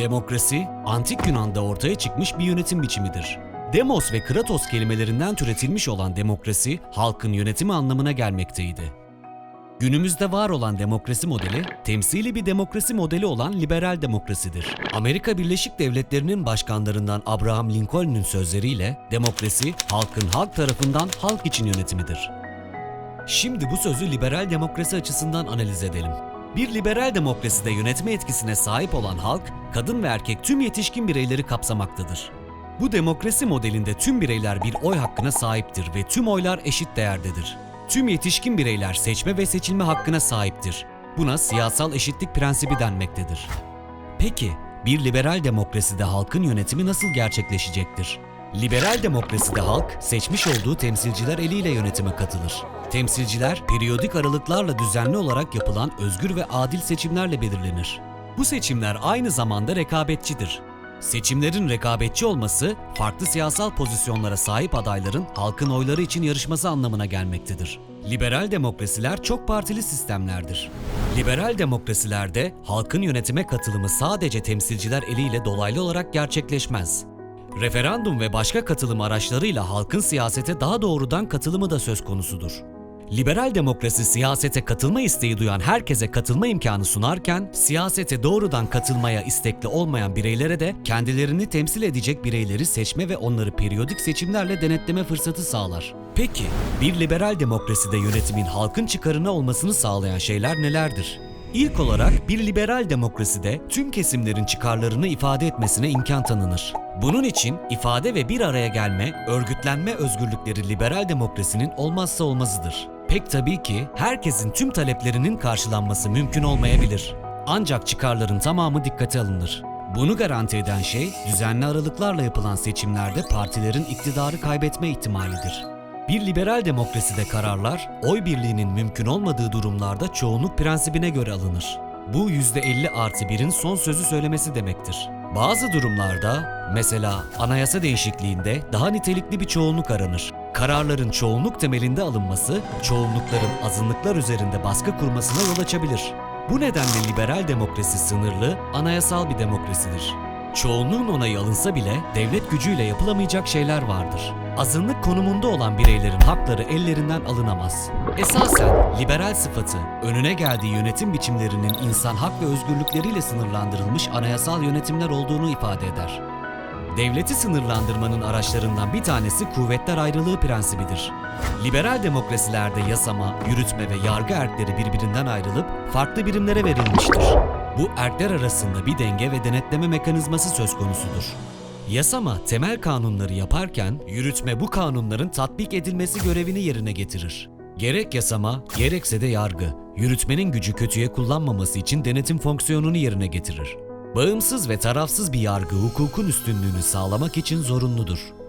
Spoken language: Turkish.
Demokrasi, antik Yunan'da ortaya çıkmış bir yönetim biçimidir. Demos ve kratos kelimelerinden türetilmiş olan demokrasi, halkın yönetimi anlamına gelmekteydi. Günümüzde var olan demokrasi modeli, temsili bir demokrasi modeli olan liberal demokrasidir. Amerika Birleşik Devletleri'nin başkanlarından Abraham Lincoln'un sözleriyle, demokrasi, halkın halk tarafından halk için yönetimidir. Şimdi bu sözü liberal demokrasi açısından analiz edelim. Bir liberal demokraside yönetme etkisine sahip olan halk, kadın ve erkek tüm yetişkin bireyleri kapsamaktadır. Bu demokrasi modelinde tüm bireyler bir oy hakkına sahiptir ve tüm oylar eşit değerdedir. Tüm yetişkin bireyler seçme ve seçilme hakkına sahiptir. Buna siyasal eşitlik prensibi denmektedir. Peki, bir liberal demokraside halkın yönetimi nasıl gerçekleşecektir? Liberal demokraside halk, seçmiş olduğu temsilciler eliyle yönetime katılır. Temsilciler, periyodik aralıklarla düzenli olarak yapılan özgür ve adil seçimlerle belirlenir. Bu seçimler aynı zamanda rekabetçidir. Seçimlerin rekabetçi olması, farklı siyasal pozisyonlara sahip adayların halkın oyları için yarışması anlamına gelmektedir. Liberal demokrasiler çok partili sistemlerdir. Liberal demokrasilerde halkın yönetime katılımı sadece temsilciler eliyle dolaylı olarak gerçekleşmez. Referandum ve başka katılım araçlarıyla halkın siyasete daha doğrudan katılımı da söz konusudur. Liberal demokrasi siyasete katılma isteği duyan herkese katılma imkanı sunarken, siyasete doğrudan katılmaya istekli olmayan bireylere de kendilerini temsil edecek bireyleri seçme ve onları periyodik seçimlerle denetleme fırsatı sağlar. Peki, bir liberal demokraside yönetimin halkın çıkarına olmasını sağlayan şeyler nelerdir? İlk olarak bir liberal demokraside tüm kesimlerin çıkarlarını ifade etmesine imkan tanınır. Bunun için ifade ve bir araya gelme, örgütlenme özgürlükleri liberal demokrasinin olmazsa olmazıdır. Pek tabii ki herkesin tüm taleplerinin karşılanması mümkün olmayabilir. Ancak çıkarların tamamı dikkate alınır. Bunu garanti eden şey düzenli aralıklarla yapılan seçimlerde partilerin iktidarı kaybetme ihtimalidir. Bir liberal demokraside kararlar, oy birliğinin mümkün olmadığı durumlarda çoğunluk prensibine göre alınır. Bu %50 artı 1'in son sözü söylemesi demektir. Bazı durumlarda, mesela anayasa değişikliğinde daha nitelikli bir çoğunluk aranır. Kararların çoğunluk temelinde alınması, çoğunlukların azınlıklar üzerinde baskı kurmasına yol açabilir. Bu nedenle liberal demokrasi sınırlı, anayasal bir demokrasidir. Çoğunluğun onayı alınsa bile devlet gücüyle yapılamayacak şeyler vardır. Azınlık konumunda olan bireylerin hakları ellerinden alınamaz. Esasen liberal sıfatı, önüne geldiği yönetim biçimlerinin insan hak ve özgürlükleriyle sınırlandırılmış anayasal yönetimler olduğunu ifade eder. Devleti sınırlandırmanın araçlarından bir tanesi kuvvetler ayrılığı prensibidir. Liberal demokrasilerde yasama, yürütme ve yargı erkleri birbirinden ayrılıp farklı birimlere verilmiştir. Bu erkler arasında bir denge ve denetleme mekanizması söz konusudur. Yasama temel kanunları yaparken yürütme bu kanunların tatbik edilmesi görevini yerine getirir. Gerek yasama, gerekse de yargı, yürütmenin gücü kötüye kullanmaması için denetim fonksiyonunu yerine getirir. Bağımsız ve tarafsız bir yargı hukukun üstünlüğünü sağlamak için zorunludur.